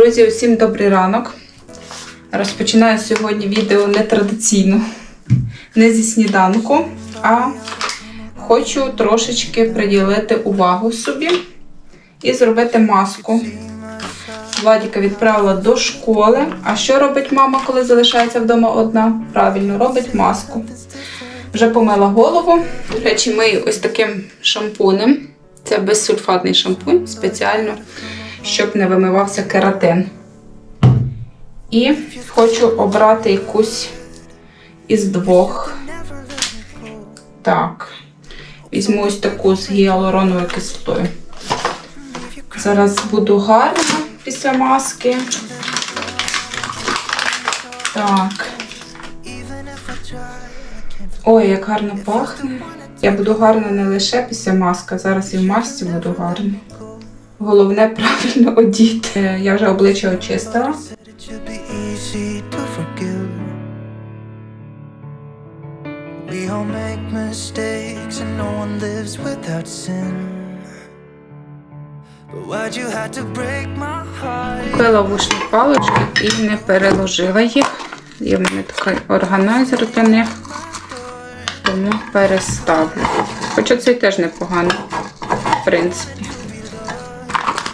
Друзі, усім добрий ранок. Розпочинаю сьогодні відео нетрадиційно, не зі сніданку, а хочу трошечки приділити увагу собі і зробити маску. Владіка відправила до школи. А що робить мама, коли залишається вдома одна? Правильно, робить маску. Вже помила голову. До речі, мию ось таким шампунем. Це безсульфатний шампунь спеціально, щоб не вимивався кератин. І хочу обрати якусь із двох. Так. Візьму ось таку з гіалуроновою кислотою. Зараз буду гарна після маски. Так. Ой, як гарно пахне. Я буду гарна не лише після маски, зараз і в масці буду гарна. Головне правильно одіти. Е, Я вже обличчя очистила. We all make mistakes and no one lives without sin. But why'd you have to break my heart? Купила вушні палички і не переложила їх. Є в мене такий органайзер для них. Тому переставлю. Хоча цей теж непоганий, в принципі.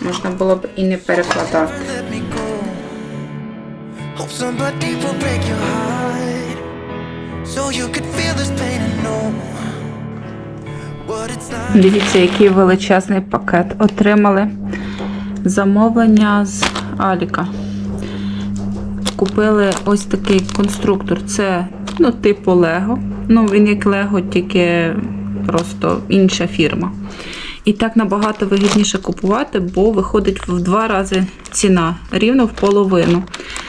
Можна було б і не перекладати. Дивіться, який величезний пакет отримали. Замовлення з Аліка. Купили ось такий конструктор. Це ну, типу Лего. Ну, він як Лего, тільки просто інша фірма. І так набагато вигідніше купувати, бо виходить в два рази ціна, рівно в половину.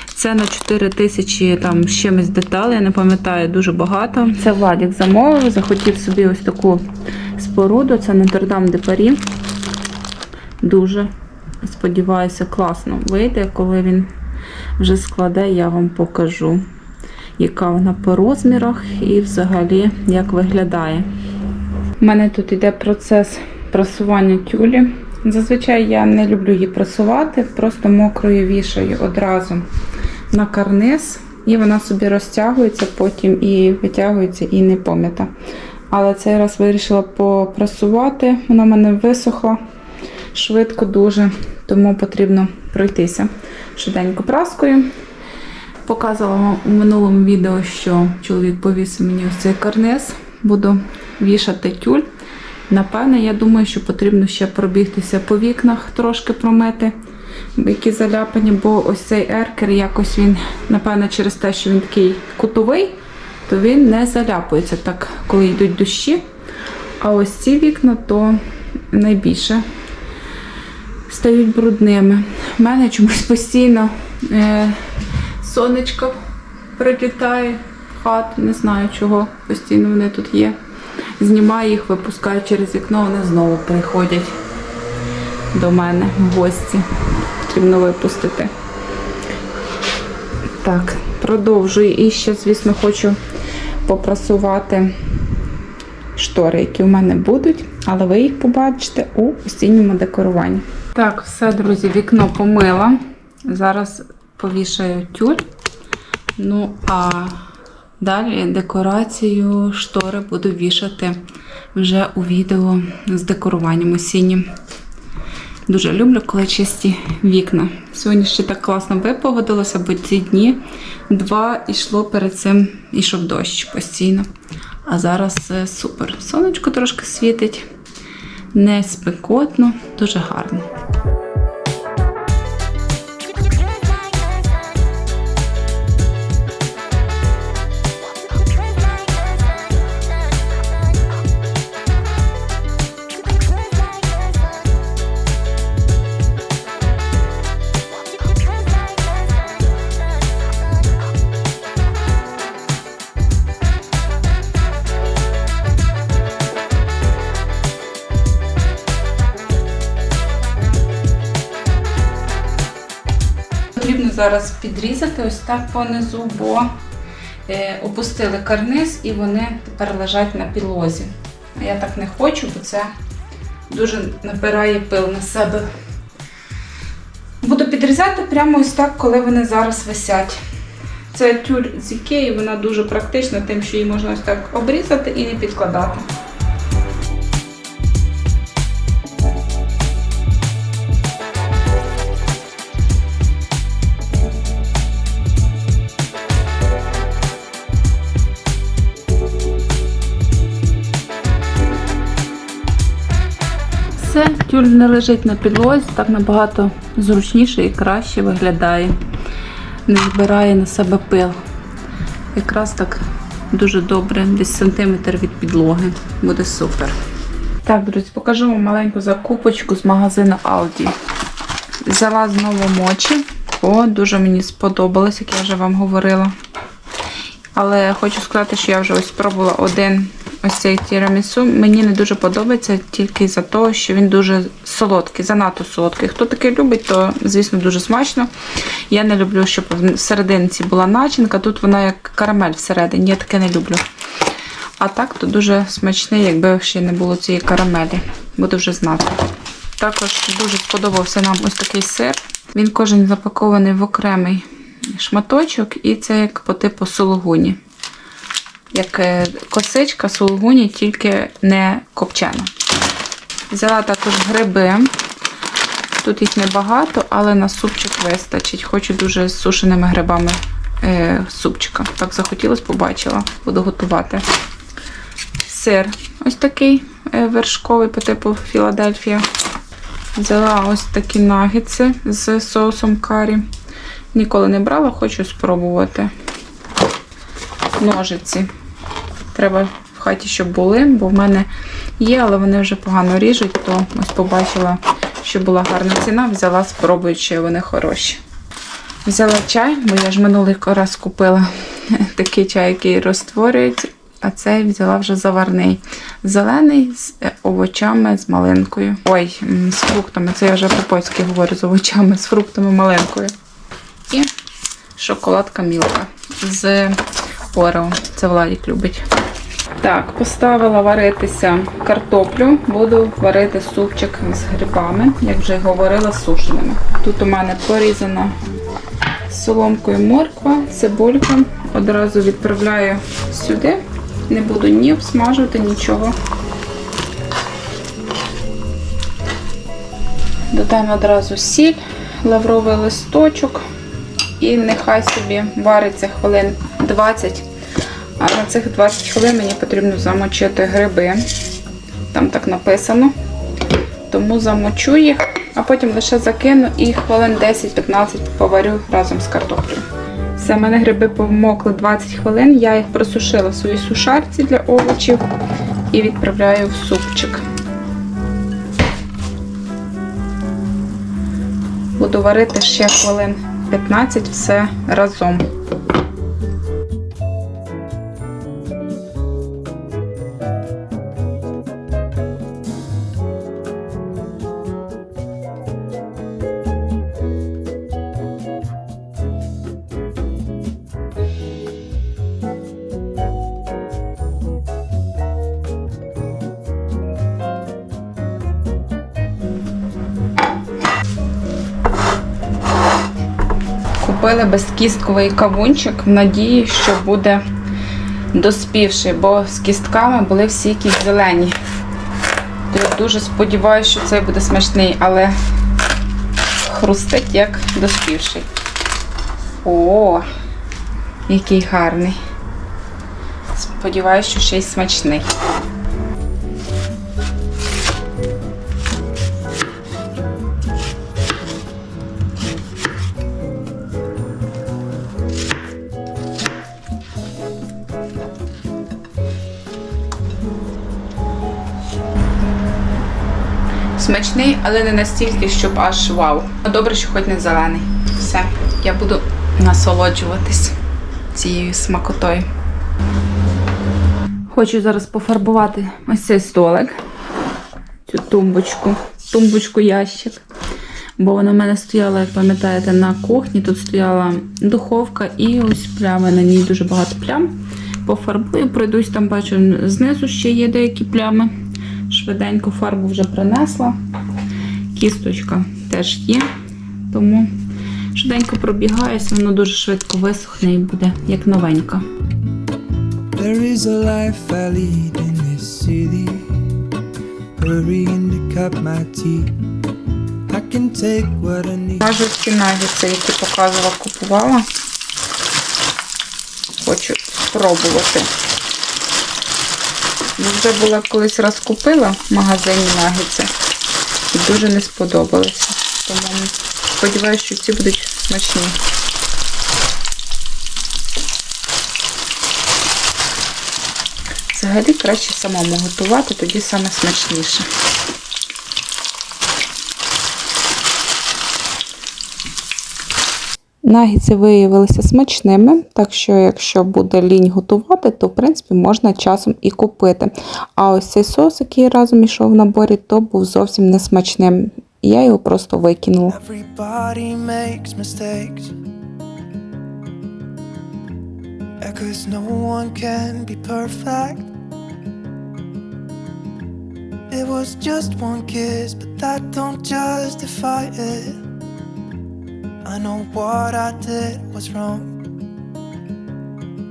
Це на 4 тисячі там з чимось деталей, я не пам'ятаю, дуже багато. Це Владік замовив, захотів собі ось таку споруду. Це Нотр-Дам де Парі. Дуже сподіваюся, класно вийде. Коли він вже складе, я вам покажу, яка вона по розмірах і взагалі як виглядає. У мене тут йде процес прасування тюлі. Зазвичай я не люблю її прасувати, просто мокрою вішаю одразу на карниз, і вона собі розтягується потім і витягується і не пом'ята. Але цей раз вирішила попрасувати, вона в мене висохла швидко дуже, тому потрібно пройтися швиденько праскою. Показувала у минулому відео, що чоловік повісив мені ось цей карниз. Буду вішати тюль. Напевне, я думаю, що потрібно ще пробігтися по вікнах, трошки промити, які заляпані, бо ось цей еркер, якось він, напевне, через те, що він такий кутовий, то він не заляпується так, коли йдуть дощі. А ось ці вікна то найбільше стають брудними. У мене чомусь постійно е, сонечко прилітає в хату, не знаю чого. Постійно вони тут є. Знімаю їх, випускаю через вікно, вони знову приходять до мене в гості. Потрібно випустити. Так, продовжую. І ще, звісно, хочу попрасувати штори, які в мене будуть, але ви їх побачите у осінньому декоруванні. Так, все, друзі, вікно помила. Зараз повішаю тюль. Ну, а далі декорацію штори буду вішати вже у відео з декоруванням осіннім. Дуже люблю, коли чисті вікна. Сьогодні ще так класно випогодилося, бо ці дні два йшло перед цим, ішов дощ постійно. А зараз е, супер. Сонечко трошки світить, не спекотно, дуже гарно. Зараз підрізати ось так понизу, бо е, опустили карниз і вони тепер лежать на підлозі. А я так не хочу, бо це дуже набирає пил на себе. Буду підрізати прямо ось так, коли вони зараз висять. Це тюль з Ікеї, вона дуже практична, тим, що її можна ось так обрізати і не підкладати. Тюль не лежить на підлозі, так набагато зручніше і краще виглядає. Не збирає на себе пил. Якраз так дуже добре, десь сантиметр від підлоги. Буде супер. Так, друзі, покажу вам маленьку закупочку з магазину Aldi. Взяла знову мочі, бо дуже мені сподобалось, як я вже вам говорила. Але хочу сказати, що я вже ось спробувала один ось цей тірамісу. Мені не дуже подобається тільки за те, що він дуже солодкий, занадто солодкий. Хто таке любить, то звісно дуже смачно. Я не люблю, щоб в була начинка. Тут вона як карамель всередині. Я таке не люблю. А так то дуже смачний, якби ще не було цієї карамелі. Буду вже знати. Також дуже сподобався нам ось такий сир. Він кожен запакований в окремий шматочок, і це як по типу сулугуні. Як е, косичка сулугуні, тільки не копчена. Взяла також гриби. Тут їх небагато, але на супчик вистачить. Хочу дуже з сушеними грибами е, супчика. Так захотілося, побачила. Буду готувати. Сир ось такий е, вершковий по типу Філадельфія. Взяла ось такі нагетси з соусом карі. Ніколи не брала, хочу спробувати. Ножиці. Треба в хаті, щоб були, бо в мене є, але вони вже погано ріжуть, то ось побачила, що була гарна ціна, взяла, спробую, чи вони хороші. Взяла чай, бо я ж минулий раз купила такий чай, який розтворюється, а цей взяла вже заварний. Зелений з е, овочами, з малинкою. Ой, з фруктами. Це я вже по-польськи говорю з овочами, з фруктами, малинкою. І шоколадка мілка з Орео. Це Владик любить. Так, поставила варитися картоплю, буду варити супчик з грибами, як вже говорила, сушеними. Тут у мене порізана соломкою морква, цибулька. Одразу відправляю сюди. Не буду ні обсмажувати, нічого. Додам одразу сіль, лавровий листочок. І нехай собі вариться хвилин 20. А на цих 20 хвилин мені потрібно замочити гриби. Там так написано. Тому замочу їх, а потім лише закину і хвилин 10-15 поварю разом з картоплею. Все, мене гриби помокли 20 хвилин. Я їх просушила в своїй сушарці для овочів і відправляю в супчик. Буду варити ще хвилин 15 все разом. Купили безкістковий кавунчик в надії, що буде доспівший, бо з кістками були всі якісь зелені. То я дуже сподіваюся, що цей буде смачний, але хрустить як доспівший. О, який гарний. Сподіваюся, що ще й смачний. Смачний, але не настільки, щоб аж вау. Ну, Добре, що хоч не зелений. Все, я буду насолоджуватись цією смакотою. Хочу зараз пофарбувати ось цей столик, цю тумбочку, тумбочку ящик. Бо вона в мене стояла, як пам'ятаєте, на кухні. Тут стояла духовка і ось плями. На ній дуже багато плям. Пофарбую, пройдусь там, бачу, знизу ще є деякі плями. Швиденько фарбу вже принесла. Кісточка теж є. Тому швиденько пробігаюся, воно дуже швидко висохне і буде як новенька. There is a life I lead in this city. Hurrying to cut my teeth. I can take what I need. Майже ці нагідці, які показувала, купувала. Хочу спробувати. Вже була колись раз купила в магазині нагідці і дуже не сподобалося. Тому сподіваюся, що ці будуть смачні. Взагалі краще самому готувати, тоді саме смачніше. Нагідці виявилися смачними, так що, якщо буде лінь готувати, то в принципі можна часом і купити. А ось цей сос, який разом ішов в наборі, то був зовсім не смачним. Я його просто викинула. It was just one kiss, but that don't justify it. I know what I did was wrong.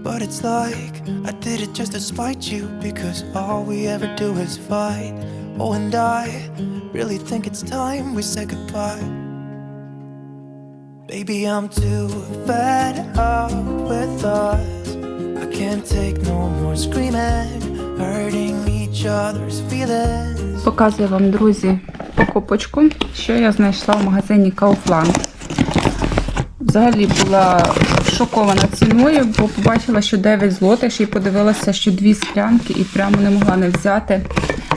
But it's like I did it just to spite you because all we ever do is fight. Oh, and I really think it's time we say goodbye. Baby, I'm too fed up with us. I can't take no more screaming, hurting each other's feelings. Показую вам, друзі, покупочку, що я знайшла в магазині Kaufland. Взагалі була шокована ціною, бо побачила, що 9 злотих, й подивилася, що дві склянки, і прямо не могла не взяти.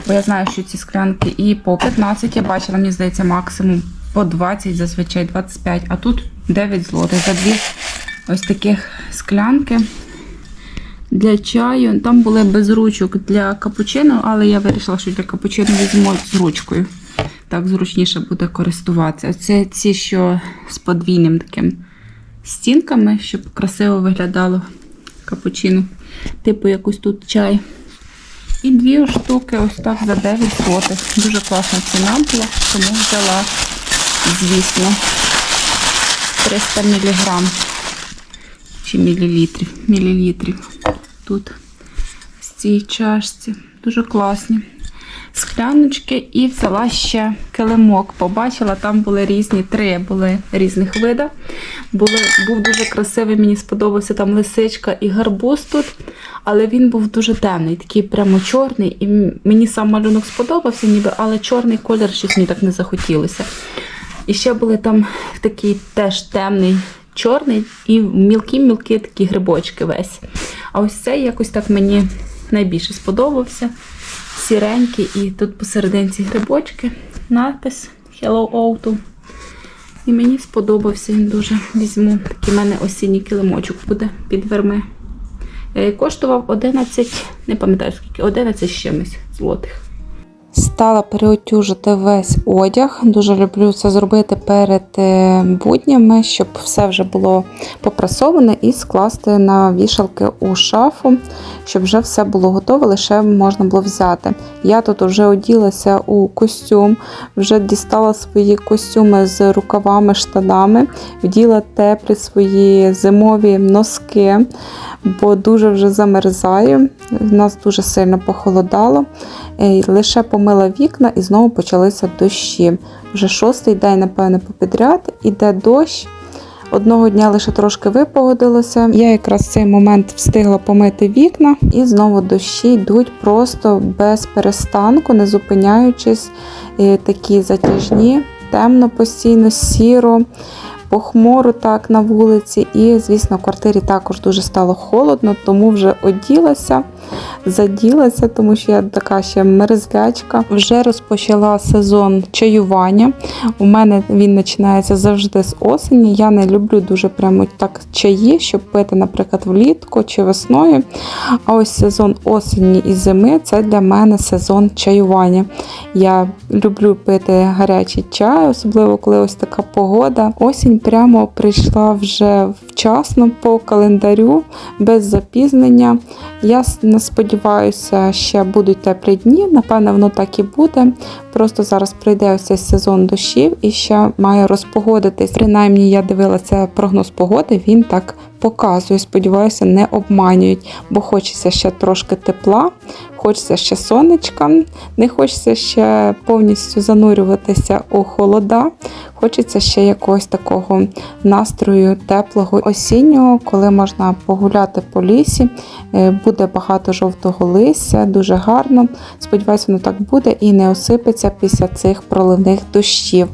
Бо я знаю, що ці склянки і по 15 я бачила, мені здається, максимум по 20, зазвичай 25, а тут 9 злотих за дві ось таких склянки для чаю. Там були без ручок для капучино, але я вирішила, що для капучино візьму з ручкою. Так зручніше буде користуватися. Це ці, що з подвійним таким стінками, щоб красиво виглядало капучино. Типу якусь тут чай. І дві штуки ось так за 9 злотих. Дуже класна ціна була, тому взяла, звісно, 300 мг чи мілілітрів. мілілітрів. Тут в цій чашці. Дуже класні. Скляночки і взяла ще килимок. Побачила, там були різні, три були різних вида. Були, був дуже красивий, мені сподобався там лисичка і гарбуз тут, але він був дуже темний, такий прямо чорний. І мені сам малюнок сподобався, ніби, але чорний колір щось мені так не захотілося. І ще були там такий теж темний чорний і мілкі-мілкі такі грибочки весь. А ось цей якось так мені найбільше сподобався. Сіренький, і тут посерединці грибочки, надпис Hello Autumn. І мені сподобався він дуже. Візьму такий в мене осінній килимочок буде під верми. Е, Коштував 11, не пам'ятаю скільки, 11 з чимось злотих. Стала переотюжити весь одяг. Дуже люблю це зробити перед е, буднями, щоб все вже було попрасоване і скласти на вішалки у шафу, щоб вже все було готове, лише можна було взяти. Я тут вже оділася у костюм, вже дістала свої костюми з рукавами, штанами, вділа теплі свої зимові носки, бо дуже вже замерзаю. В нас дуже сильно похолодало. Е, Лише помила вікна і знову почалися дощі. Вже шостий день, напевне, попідряд іде дощ. Одного дня лише трошки випогодилося. Я якраз в цей момент встигла помити вікна, і знову дощі йдуть просто без перестанку, не зупиняючись. Е, Такі затяжні, темно постійно, сіро. Похмуро так на вулиці, і, звісно, в квартирі також дуже стало холодно, тому вже оділася, заділася, тому що я така ще мерзлячка. Вже розпочала сезон чаювання. У мене він починається завжди з осені. Я не люблю дуже прямо так чаї, щоб пити, наприклад, влітку чи весною. А ось сезон осені і зими це для мене сезон чаювання. Я люблю пити гарячий чай, особливо коли ось така погода. Осінь прямо прийшла вже вчасно по календарю, без запізнення. Я не сподіваюся, ще будуть теплі дні. Напевно, воно так і буде. Просто зараз прийде ось цей сезон дощів і ще має розпогодитись. Принаймні, я дивилася прогноз погоди, він так показує. Сподіваюся, не обманюють, бо хочеться ще трошки тепла, хочеться ще сонечка, не хочеться ще повністю занурюватися у холода. Хочеться ще якогось такого настрою теплого осіннього, коли можна погуляти по лісі. Е, Буде багато жовтого листя, дуже гарно. Сподіваюся, воно так буде і не осипеться після цих проливних дощів.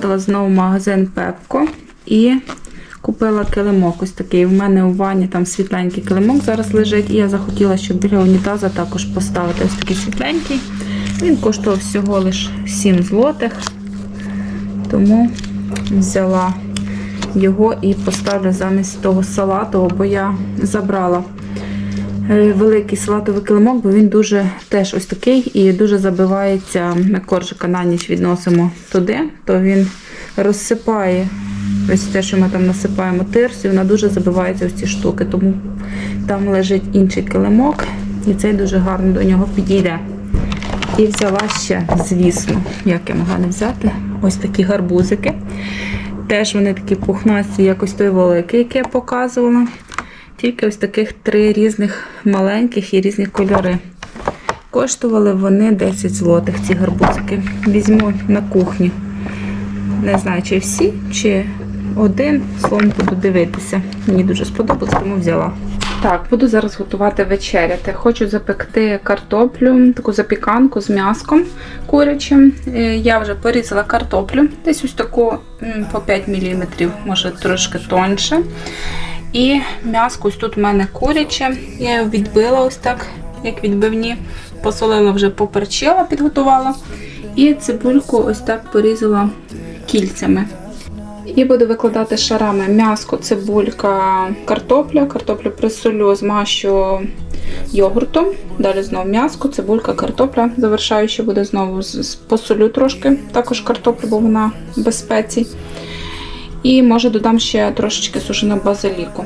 Заходила знову в магазин Пепко і купила килимок. Ось такий. У мене у ванні там світленький килимок зараз лежить. І я захотіла, щоб біля унітаза також поставити ось такий світленький. Він коштував всього лише 7 злотих. Тому взяла його і поставлю замість того салатового, бо я забрала великий салатовий килимок, бо він дуже теж ось такий і дуже забивається. Ми коржика на ніч відносимо туди, то він розсипає ось те, що ми там насипаємо тирсу, і вона дуже забивається ось ці штуки. Тому там лежить інший килимок, і цей дуже гарно до нього підійде. І взяла ще, звісно, як я могла не взяти, ось такі гарбузики. Теж вони такі пухнасті, як ось той великий, який я показувала. Тільки ось таких три різних маленьких і різні кольори. Коштували вони 10 злотих, ці гарбузики. Візьму на кухню. Не знаю, чи всі, чи один. Словом, буду дивитися. Мені дуже сподобалось, тому взяла. Так, буду зараз готувати вечеряти. Хочу запекти картоплю, таку запіканку з м'яском курячим. Е, Я вже порізала картоплю, десь ось таку по 5 мм, може трошки тоньше. І м'яско ось тут у мене куряче. Я його відбила ось так, як відбивні. Посолила вже поперчила, підготувала. І цибульку ось так порізала кільцями. І буду викладати шарами м'яско, цибулька, картопля. Картоплю присолю, змащу йогуртом. Далі знову м'яско, цибулька, картопля. Завершаючи буде знову посолю трошки, також картоплю, бо вона без спецій. І може додам ще трошечки сушеного базиліку.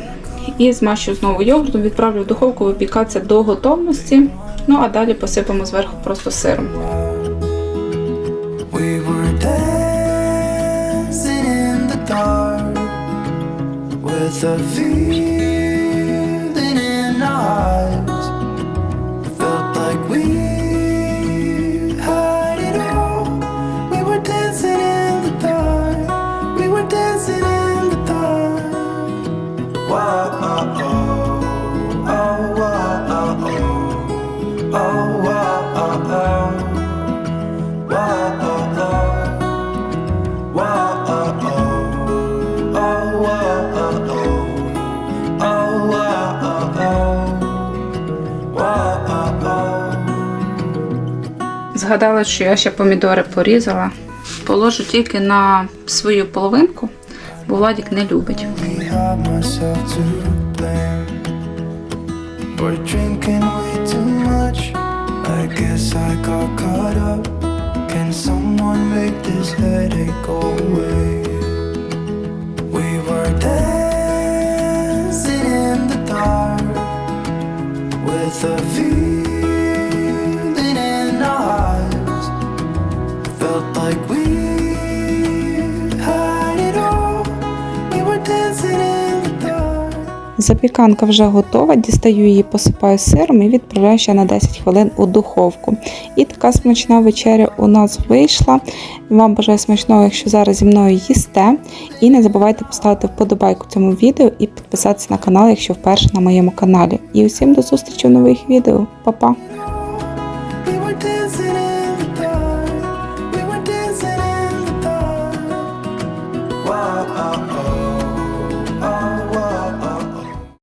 І змащу знову йогуртом, відправлю в духовку випікатися до готовності. Ну а далі посипемо зверху просто сиром. We Згадала, що я ще помідори порізала. Положу тільки на свою половинку, бо Владік не любить. myself to like we had it all. We were dancing in the dark. Запіканка вже готова, дістаю її, посипаю сиром і відправляю ще на 10 хвилин у духовку. І така смачна вечеря у нас вийшла. Вам бажаю смачного, якщо зараз зі мною їсте. І не забувайте поставити вподобайку цьому відео і підписатися на канал, якщо вперше на моєму каналі. І усім до зустрічі в нових відео. Па-па! We were dancing in